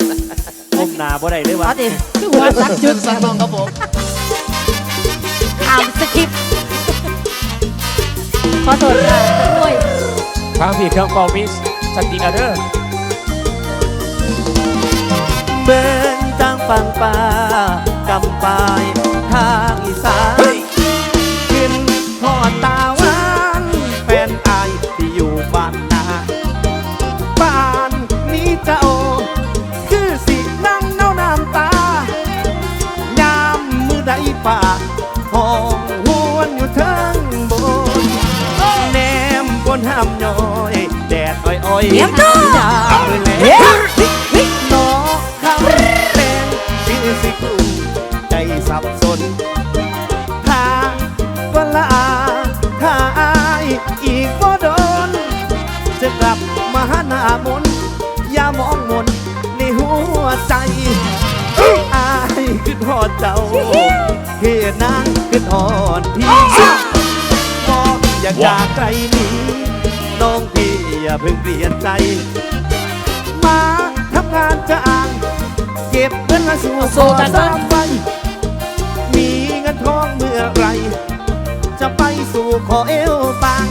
กันก้มหน้าบ่ได้เลยว่ะเอาดิคือหัวสักจุดสักน้องครับผมอ่านสคริปต์ขอโทษค่ะด้วยฟังพี่เครื่องเป่ามิสสติอาเดอร์เบิ่นจางฟังป่ากำปายทางอีสาน อ้อยๆเดี๋ยวจ้ายามเลยแหละนอคำแรงสิสิกลุ่มใจสับสนถ้าเวลาถ้าอายอีกบ่โดน จะกลับมาหาหน้ามนต์อย่ามองมนต์ในหัวใจอายคือทอดเจ้าเคือนางคือทอดพี่บอกอยากจากไกลหนี้น้องพี่ อย่าเพิ่งเปลี่ยนใจ มาทำงานจะอ่างเก็บเงินมาสู่สู้กันสร้างไปมีเงินทองเมื่อไหรจะไปสู่ขอเอวบาง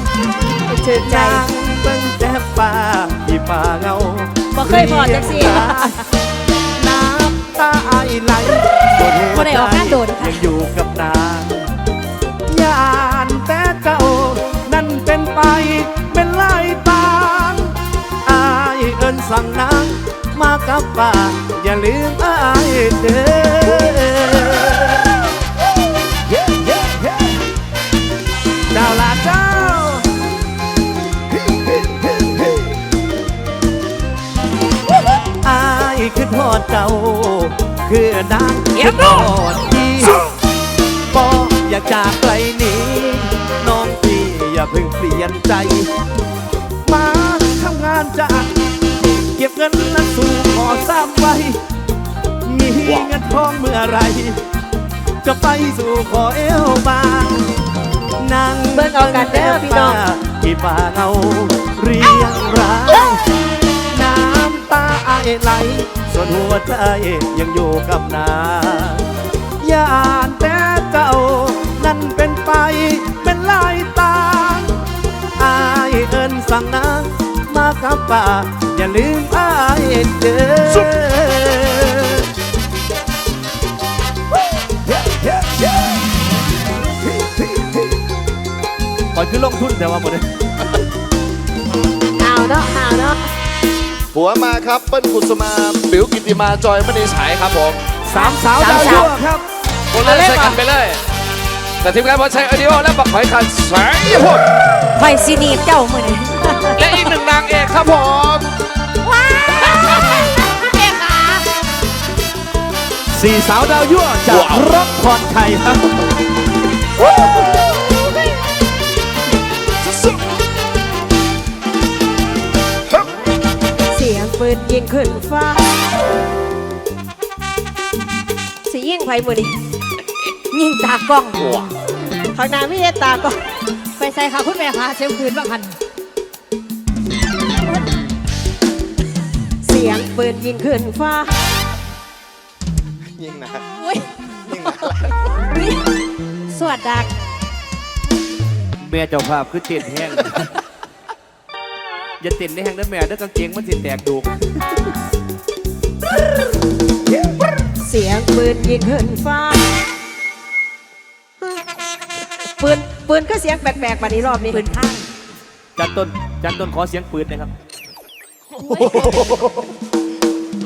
ชื่นใจนางเบิ่งแต่ป่าที่ป่าเงาบ่เคยพอจังสิน้ำตาไอไหลบนหัวบ่ได้ออกงานโดดค่ะยังอยู่กับนางยา ป่าอย่าลืมอายเด้อเจ้าลาเจ้าอายคือทอดเจ้า คือนางเยี่คือทอดพี่บออยากจากไกลนี้ น้องพี่อย่าเพิ่งเปลี่ยนใจ มาทำงานจาก ก็บเงินนั้นสู่ขอทราบไว้ มีเงินทองเมื่อไรจะไปสู่ขอเอวบางนางเบิ่งเอากันเด้อพี่น้องที่ป่าเงาเรียงรายน้ำตาไอไหลส่วนหัวใจยังอยู่กับนาง ป่าอย่าลืมอายเด้อปล่อยคือลงทุนแต่ว่าหมดเลยเอาเนาะเอาเนาะผัวมาครับเปิ้ลกุศมาปิ๋วกิติมาจอยมณีฉายครับผมสามสาวสาดามวสาวยั่วครับคนเลยใช้กันไปเลย แต่ทีมงานพอใช้ออดิโอและบักหอยคันแสงญี่ปุ่นไฟซีนีบเจ้ามือนี่ และอีกหนึ่งนางเอกครับผม ว้าวเจ๊ค่ะสี่สาวดาวยั่วจากร็อกพรไทยครับเสียงปืนยิงขึ้นฟ้าสียิงไฟมือนี่ยิงตากล้องข้างหน้าไม่ใช่ตากล้องไปใส่ค่ะคุณแม่ค่ะเสียงปืนบ้างคัน ยงปืนยิงขึ้นฟ้า ยิ่งนะอุ้ยยิ่งนะสวัสดัก แม่เจ้าภาพคือเต้นแห้ง อย่าเต้นได้แห้งนะแม่เด้อกางเกงมันสิแตกดูกเสียงปืนยิงขึ้นฟ้า ปืนปืนก็เสียงแปลกๆมานี้รอบนี้ปืนข้างจันต้นจันต้นขอเสียงปืนหนะครับ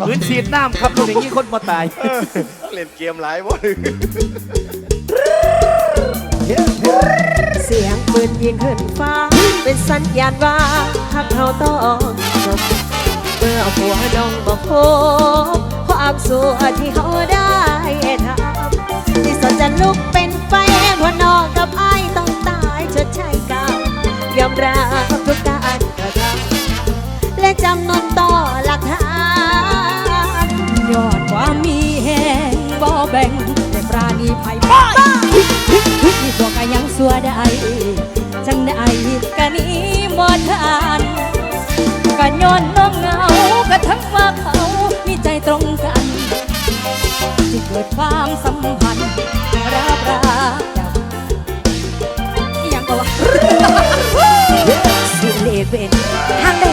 ปืนฉีดน้ำครับตรงนี้คนมาตาย เล่นเกมหลายบ่หนึ่งเสียงปืนยิงขึ้นฟ้า เป็นสัญญาณว่าหักเขาต้องจบเมื่อผัวน้องบอกพบความสุขที่เขาได้ทำที่สนจะลุกเป็นไฟเพราะน้องกับไอ้ายต้องตายชดใช้กรรมยอมรับทุกการ จำนอนต่อหลักฐานยอดความมีแหงบ่แบ่งแต่ปราณีภัยบ้าที่ตัวกันยังสัวได้จังได้กันนี้หมดทานกันย้อนน้องเงากระทั้งว่าเขามีใจตรงกันที่เกิดความสัมพันธ์ราบราอย่างก็ว่าสุเลเวนทางใด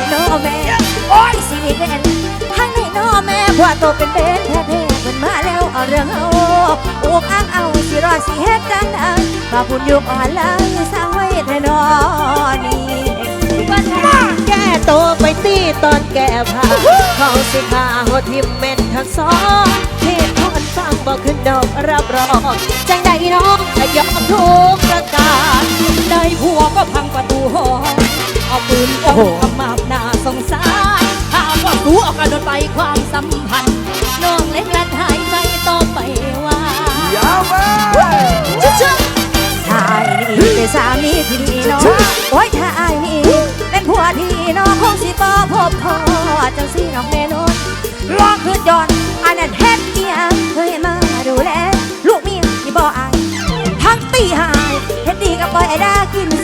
นนอแม่ผัวโตเป็นเบนแท้ๆมันมาแล้วเอาเรื่องเอาอุกอ้างเอาสิรอดสิเฮ็ดจังได้มาบุญยุกอ่อนเลยสร้างไว้แน่นอนนี่แก้โตไปตีตอนแก่ผ้าเขาสิขาหัวทิมเม็ดทั้งสองเหตุผลฟังบอกขึ้นดอกรับรองจังใดน้องจะยอมทุกประการได้ผัวก็พังประตูห้องเอาปืนออกขมับหน้าสงสารหากว่ากูเอากระโดดไปความสัมพันธ์น้องเล็กและหายใจต่อไปว่ายาวไปถ้าอายนี่เป็นสามีที่ดีเนาะโอ้ยถ้าอายนี่เป็นผัวที่เนาะคงสิบ่พบพอจังสิน้องแน่นอนรอคืนย้อนอันนั้นเฮ็ดเอียง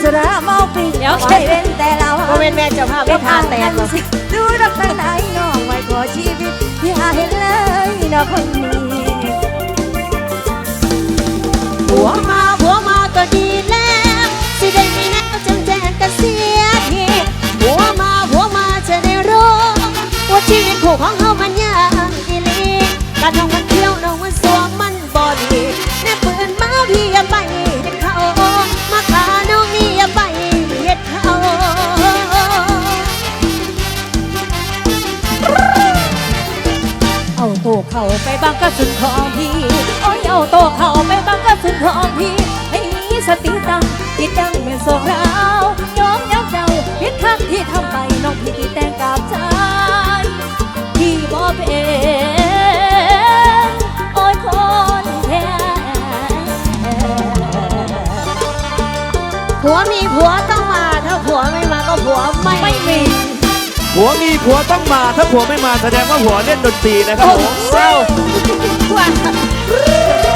สุราเมาปีเดี๋ยวใช้เว้นแต่เราโมเมนแม่เจ้าภาพเป็ไม่ทานแต่งหรอกสิดูรักทางไหนน้องไว้ขอชีวิตอย่าเห็นเลยน้องคนนี้ผัวมาผัวมาก็ดีแล้วสิได้มีแนวจำแจกกันเสียทีผัวมาผัวมาจะได้รู้ว่าชีวิตคู่ของเฮามันยาก เอาโตเข้าไปบังกระสุนของพี่โอ้ยเอาโตเข้าไปบังกระสุนของพี่ให้มีสติตั้งจิตยังเป็นโศกเรายอมยับเจ้าผิดคำที่ทำไปน้องพี่ที่แต่งกับชายที่บ่เป็นโอ้ยคนแท้ผัวมีผัวต้องมา ถ้าผัวไม่มาก็ผัวไม่ไม่มี ผัวมีผัวต้องมา ถ้าผัวไม่มาแสดงว่าผัวเล่นดนตรีนะครับผมเศร้าว่า